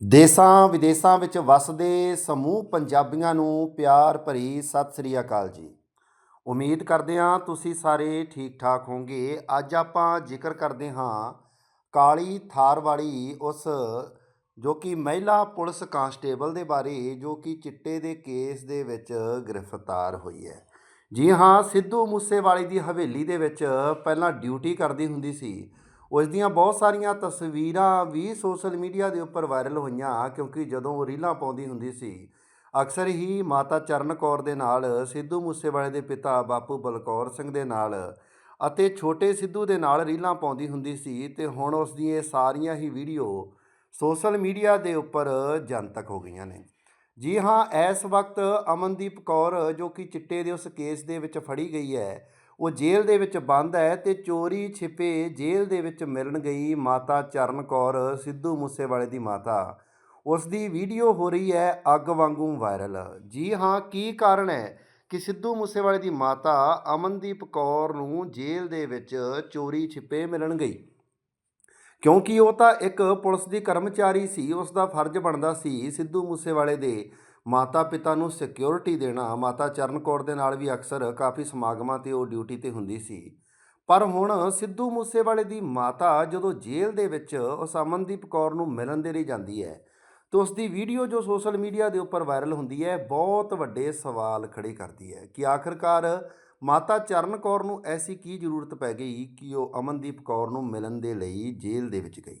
ਦੇਸਾਂ ਵਿਦੇਸਾਂ ਵਿੱਚ ਵਸਦੇ ਸਮੂਹ ਪੰਜਾਬੀਆਂ ਨੂੰ ਪਿਆਰ ਭਰੀ ਸਤਿ ਸ੍ਰੀ ਅਕਾਲ ਜੀ। ਉਮੀਦ ਕਰਦੇ ਹਾਂ ਤੁਸੀਂ ਸਾਰੇ ਠੀਕ ਠਾਕ ਹੋਵੋਗੇ। ਅੱਜ ਆਪਾਂ ਜ਼ਿਕਰ ਕਰਦੇ ਹਾਂ ਕਾਲੀ ਥਾਰ ਵਾਲੀ ਉਸ ਜੋ ਕਿ ਮਹਿਲਾ ਪੁਲਿਸ ਕਾਂਸਟੇਬਲ ਦੇ ਬਾਰੇ, ਜੋ ਕਿ ਚਿੱਟੇ ਦੇ ਕੇਸ ਦੇ ਵਿੱਚ ਗ੍ਰਿਫਤਾਰ ਹੋਈ ਹੈ। ਜੀ ਹਾਂ, ਸਿੱਧੂ ਮੂਸੇਵਾਲੀ ਦੀ ਹਵੇਲੀ ਦੇ ਵਿੱਚ ਪਹਿਲਾਂ ਡਿਊਟੀ ਕਰਦੀ ਹੁੰਦੀ ਸੀ। ਉਸ ਦੀਆਂ ਬਹੁਤ ਸਾਰੀਆਂ ਤਸਵੀਰਾਂ ਵੀ ਸੋਸ਼ਲ ਮੀਡੀਆ ਦੇ ਉੱਪਰ ਵਾਇਰਲ ਹੋਈਆਂ, ਕਿਉਂਕਿ ਜਦੋਂ ਉਹ ਰੀਲਾਂ ਪਾਉਂਦੀ ਹੁੰਦੀ ਸੀ, ਅਕਸਰ ਹੀ ਮਾਤਾ ਚਰਨ ਕੌਰ ਦੇ ਨਾਲ, ਸਿੱਧੂ ਮੂਸੇਵਾਲੇ ਦੇ ਪਿਤਾ ਬਾਪੂ ਬਲਕੌਰ ਸਿੰਘ ਦੇ ਨਾਲ ਅਤੇ ਛੋਟੇ ਸਿੱਧੂ ਦੇ ਨਾਲ ਰੀਲਾਂ ਪਾਉਂਦੀ ਹੁੰਦੀ ਸੀ ਤੇ ਹੁਣ ਉਸ ਦੀਆਂ ਇਹ ਸਾਰੀਆਂ ਹੀ ਵੀਡੀਓ ਸੋਸ਼ਲ ਮੀਡੀਆ ਦੇ ਉੱਪਰ ਜਨਤਕ ਹੋ ਗਈਆਂ ਨੇ। ਜੀ ਹਾਂ, ਇਸ ਵਕਤ ਅਮਨਦੀਪ ਕੌਰ ਜੋ ਕਿ ਚਿੱਟੇ ਦੇ ਉਸ ਕੇਸ ਦੇ ਵਿੱਚ ਫੜੀ ਗਈ ਹੈ ਉਹ ਜੇਲ੍ਹ ਦੇ ਵਿੱਚ ਬੰਦ ਹੈ ਤੇ ਚੋਰੀ ਛਿਪੇ ਜੇਲ੍ਹ ਦੇ ਵਿੱਚ ਮਿਲਣ ਗਈ ਮਾਤਾ ਚਰਨ ਕੌਰ, ਸਿੱਧੂ ਮੂਸੇਵਾਲੇ ਦੀ ਮਾਤਾ। ਉਸ ਦੀ ਵੀਡੀਓ ਹੋ ਰਹੀ ਹੈ ਅੱਗ ਵਾਂਗੂ ਵਾਇਰਲ। ਜੀ ਹਾਂ, ਕੀ ਕਾਰਨ ਹੈ ਕਿ ਸਿੱਧੂ ਮੂਸੇਵਾਲੇ ਦੀ ਮਾਤਾ ਅਮਨਦੀਪ ਕੌਰ ਨੂੰ ਜੇਲ੍ਹ ਦੇ ਵਿੱਚ ਚੋਰੀ ਛਿਪੇ ਮਿਲਣ ਗਈ? ਕਿਉਂਕਿ ਉਹ ਤਾਂ ਇੱਕ ਪੁਲਿਸ ਦੀ ਕਰਮਚਾਰੀ ਸੀ ਉਸ ਦਾ ਫਰਜ਼ ਬਣਦਾ ਸੀ ਸਿੱਧੂ ਮੂਸੇਵਾਲੇ ਦੇ ਮਾਤਾ ਪਿਤਾ ਨੂੰ ਸਿਕਿਉਰਿਟੀ ਦੇਣਾ, ਮਾਤਾ ਚਰਨ ਕੌਰ ਦੇ ਨਾਲ ਵੀ ਅਕਸਰ ਕਾਫੀ ਸਮਾਗਮਾਂ ਤੇ ਉਹ ਡਿਊਟੀ ਤੇ ਹੁੰਦੀ ਸੀ। ਪਰ ਹੁਣ ਸਿੱਧੂ ਮੂਸੇਵਾਲੇ ਦੀ ਮਾਤਾ ਜਦੋਂ ਜੇਲ੍ਹ ਦੇ ਵਿੱਚ ਉਸ ਅਮਨਦੀਪ ਕੌਰ ਨੂੰ ਮਿਲਣ ਦੇ ਲਈ ਜਾਂਦੀ ਹੈ, ਤਾਂ ਉਸ ਦੀ ਵੀਡੀਓ ਜੋ ਸੋਸ਼ਲ ਮੀਡੀਆ ਦੇ ਉੱਪਰ ਵਾਇਰਲ ਹੁੰਦੀ ਹੈ, ਬਹੁਤ ਵੱਡੇ ਸਵਾਲ ਖੜੇ ਕਰਦੀ ਹੈ ਕਿ ਆਖਰਕਾਰ ਮਾਤਾ ਚਰਨ ਕੌਰ ਨੂੰ ਐਸੀ ਕੀ ਜ਼ਰੂਰਤ ਪੈ ਗਈ ਕਿ ਉਹ ਅਮਨਦੀਪ ਕੌਰ ਨੂੰ ਮਿਲਣ ਦੇ ਲਈ ਜੇਲ੍ਹ ਦੇ ਵਿੱਚ ਗਈ?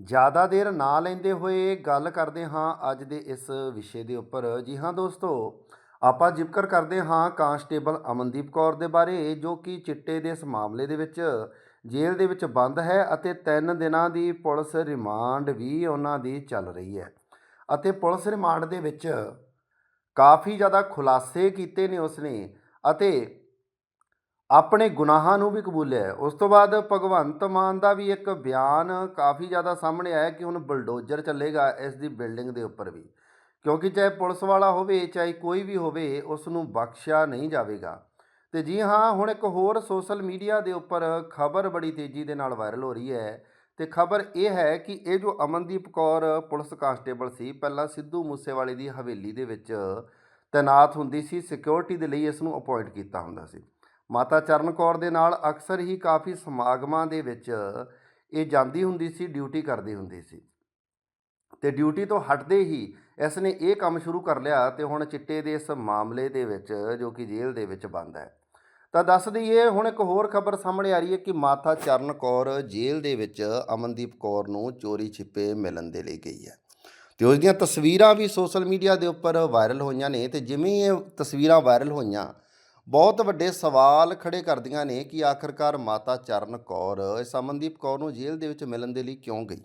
ਜ਼ਿਆਦਾ ਦੇਰ ਨਾ ਲੈਂਦੇ ਹੋਏ ਗੱਲ ਕਰਦੇ ਹਾਂ ਅੱਜ ਦੇ ਇਸ ਵਿਸ਼ੇ ਦੇ ਉੱਪਰ। ਜੀ ਹਾਂ ਦੋਸਤੋ, ਆਪਾਂ ਜ਼ਿਕਰ ਕਰਦੇ ਹਾਂ ਕਾਂਸਟੇਬਲ ਅਮਨਦੀਪ ਕੌਰ ਦੇ ਬਾਰੇ, ਜੋ ਕਿ ਚਿੱਟੇ ਦੇ ਇਸ ਮਾਮਲੇ ਦੇ ਵਿੱਚ ਜੇਲ੍ਹ ਦੇ ਵਿੱਚ ਬੰਦ ਹੈ ਅਤੇ 3 ਦਿਨਾਂ ਦੀ ਪੁਲਿਸ ਰਿਮਾਂਡ ਵੀ ਉਹਨਾਂ ਦੀ ਚੱਲ ਰਹੀ ਹੈ। ਅਤੇ ਪੁਲਿਸ ਰਿਮਾਂਡ ਦੇ ਵਿੱਚ ਕਾਫੀ ਜ਼ਿਆਦਾ ਖੁਲਾਸੇ ਕੀਤੇ ਨੇ ਉਸਨੇ ਅਤੇ ਆਪਣੇ ਗੁਨਾਹਾਂ ਨੂੰ ਵੀ ਕਬੂਲਿਆ ਹੈ। ਉਸ ਤੋਂ ਬਾਅਦ ਭਗਵੰਤ ਮਾਨ ਦਾ ਵੀ ਇੱਕ ਬਿਆਨ ਕਾਫੀ ਜ਼ਿਆਦਾ ਸਾਹਮਣੇ ਆਇਆ ਕਿ ਹੁਣ ਬਲਡੋਜ਼ਰ ਚੱਲੇਗਾ ਇਸ ਦੀ ਬਿਲਡਿੰਗ ਦੇ ਉੱਪਰ ਵੀ। ਕਿਉਂਕਿ ਚਾਹੇ ਪੁਲਿਸ ਵਾਲਾ ਹੋਵੇ, ਚਾਹੇ ਕੋਈ ਵੀ ਹੋਵੇ, ਉਸ ਨੂੰ ਬਖਸ਼ਿਆ ਨਹੀਂ ਜਾਵੇਗਾ। ਤੇ ਜੀ ਹਾਂ, ਹੁਣ ਇੱਕ ਹੋਰ ਸੋਸ਼ਲ ਮੀਡੀਆ ਦੇ ਉੱਪਰ ਖਬਰ ਬੜੀ ਤੇਜ਼ੀ ਦੇ ਨਾਲ ਵਾਇਰਲ ਹੋ ਰਹੀ ਹੈ। ਤੇ ਖਬਰ ਇਹ ਹੈ ਕਿ ਇਹ ਜੋ ਅਮਨਦੀਪ ਕੌਰ ਪੁਲਿਸ ਕਾਂਸਟੇਬਲ ਸੀ, ਪਹਿਲਾਂ ਸਿੱਧੂ ਮੂਸੇਵਾਲੇ ਦੀ ਹਵੇਲੀ ਦੇ ਵਿੱਚ ਤੈਨਾਤ ਹੁੰਦੀ ਸੀ, ਸਿਕਿਉਰਿਟੀ ਦੇ ਲਈ ਇਸ ਨੂੰ ਅਪਾਇੰਟ ਕੀਤਾ ਹੁੰਦਾ ਸੀ। ਮਾਤਾ ਚਰਨ ਕੌਰ ਦੇ ਨਾਲ ਅਕਸਰ ਹੀ ਕਾਫੀ ਸਮਾਗਮਾਂ ਦੇ ਵਿੱਚ ਇਹ ਜਾਂਦੀ ਹੁੰਦੀ ਸੀ, ਡਿਊਟੀ ਕਰਦੀ ਹੁੰਦੀ ਸੀ। ਤੇ ਡਿਊਟੀ ਤੋਂ ਹਟਦੇ ਹੀ ਇਸ ਨੇ ਇਹ ਕੰਮ ਸ਼ੁਰੂ ਕਰ ਲਿਆ ਤੇ ਹੁਣ ਚਿੱਟੇ ਦੇ ਇਸ ਮਾਮਲੇ ਦੇ ਵਿੱਚ, ਜੋ ਕਿ ਜੇਲ੍ਹ ਦੇ ਵਿੱਚ ਬੰਦ ਹੈ। ਤਾਂ ਦੱਸ ਦਈਏ, ਹੁਣ ਇੱਕ ਹੋਰ ਖਬਰ ਸਾਹਮਣੇ ਆ ਰਹੀ ਹੈ ਕਿ ਮਾਤਾ ਚਰਨ ਕੌਰ ਜੇਲ੍ਹ ਦੇ ਵਿੱਚ ਅਮਨਦੀਪ ਕੌਰ ਨੂੰ ਚੋਰੀ ਛਿਪੇ ਮਿਲਣ ਦੇ ਲਈ ਗਈ ਹੈ। ਤੇ ਉਸ ਦੀਆਂ ਤਸਵੀਰਾਂ ਵੀ ਸੋਸ਼ਲ ਮੀਡੀਆ ਦੇ ਉੱਪਰ ਵਾਇਰਲ ਹੋਈਆਂ ਨੇ ਤੇ ਜਿਵੇਂ ਇਹ ਤਸਵੀਰਾਂ ਵਾਇਰਲ ਹੋਈਆਂ ਬਹੁਤ ਵੱਡੇ ਸਵਾਲ ਖੜੇ ਕਰਦੀਆਂ ਨੇ ਕਿ ਆਖਰਕਾਰ ਮਾਤਾ ਚਰਨ ਕੌਰ ਇਸ ਅਮਨਦੀਪ ਕੌਰ ਨੂੰ ਜੇਲ੍ਹ ਦੇ ਵਿੱਚ ਮਿਲਣ ਦੇ ਲਈ ਕਿਉਂ ਗਈ?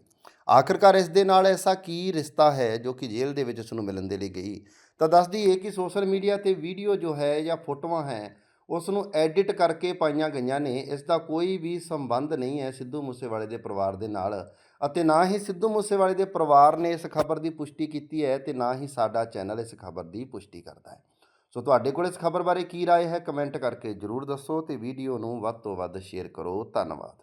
ਆਖਰਕਾਰ ਇਸ ਦੇ ਨਾਲ ਐਸਾ ਕੀ ਰਿਸ਼ਤਾ ਹੈ ਜੋ ਕਿ ਜੇਲ੍ਹ ਦੇ ਵਿੱਚ ਉਸ ਨੂੰ ਮਿਲਣ ਦੇ ਲਈ ਗਈ? ਤਾਂ ਦੱਸਦੀ ਇਹ ਕਿ ਸੋਸ਼ਲ ਮੀਡੀਆ ਤੇ ਵੀਡੀਓ ਜੋ ਹੈ ਜਾਂ ਫੋਟੋਆਂ ਹੈ ਉਸ ਨੂੰ ਐਡਿਟ ਕਰਕੇ ਪਾਈਆਂ ਗਈਆਂ ਨੇ। ਇਸ ਦਾ ਕੋਈ ਵੀ ਸੰਬੰਧ ਨਹੀਂ ਹੈ ਸਿੱਧੂ ਮੂਸੇਵਾਲੇ ਦੇ ਪਰਿਵਾਰ ਦੇ ਨਾਲ। ਅਤੇ ਨਾ ਹੀ ਸਿੱਧੂ ਮੂਸੇਵਾਲੇ ਦੇ ਪਰਿਵਾਰ ਨੇ ਇਸ ਖਬਰ ਦੀ ਪੁਸ਼ਟੀ ਕੀਤੀ ਹੈ ਤੇ ਨਾ ਹੀ ਸਾਡਾ ਚੈਨਲ ਇਸ ਖਬਰ ਦੀ ਪੁਸ਼ਟੀ ਕਰਦਾ ਹੈ। ਸੋ ਤੁਹਾਡੇ ਕੋਲ ਇਸ ਖਬਰ ਬਾਰੇ ਕੀ رائے ਹੈ ਕਮੈਂਟ ਕਰਕੇ ਜਰੂਰ ਦੱਸੋ ਤੇ ਵੀਡੀਓ ਨੂੰ ਵੱਧ ਤੋਂ ਵੱਧ ਸ਼ੇਅਰ ਕਰੋ ਧੰਨਵਾਦ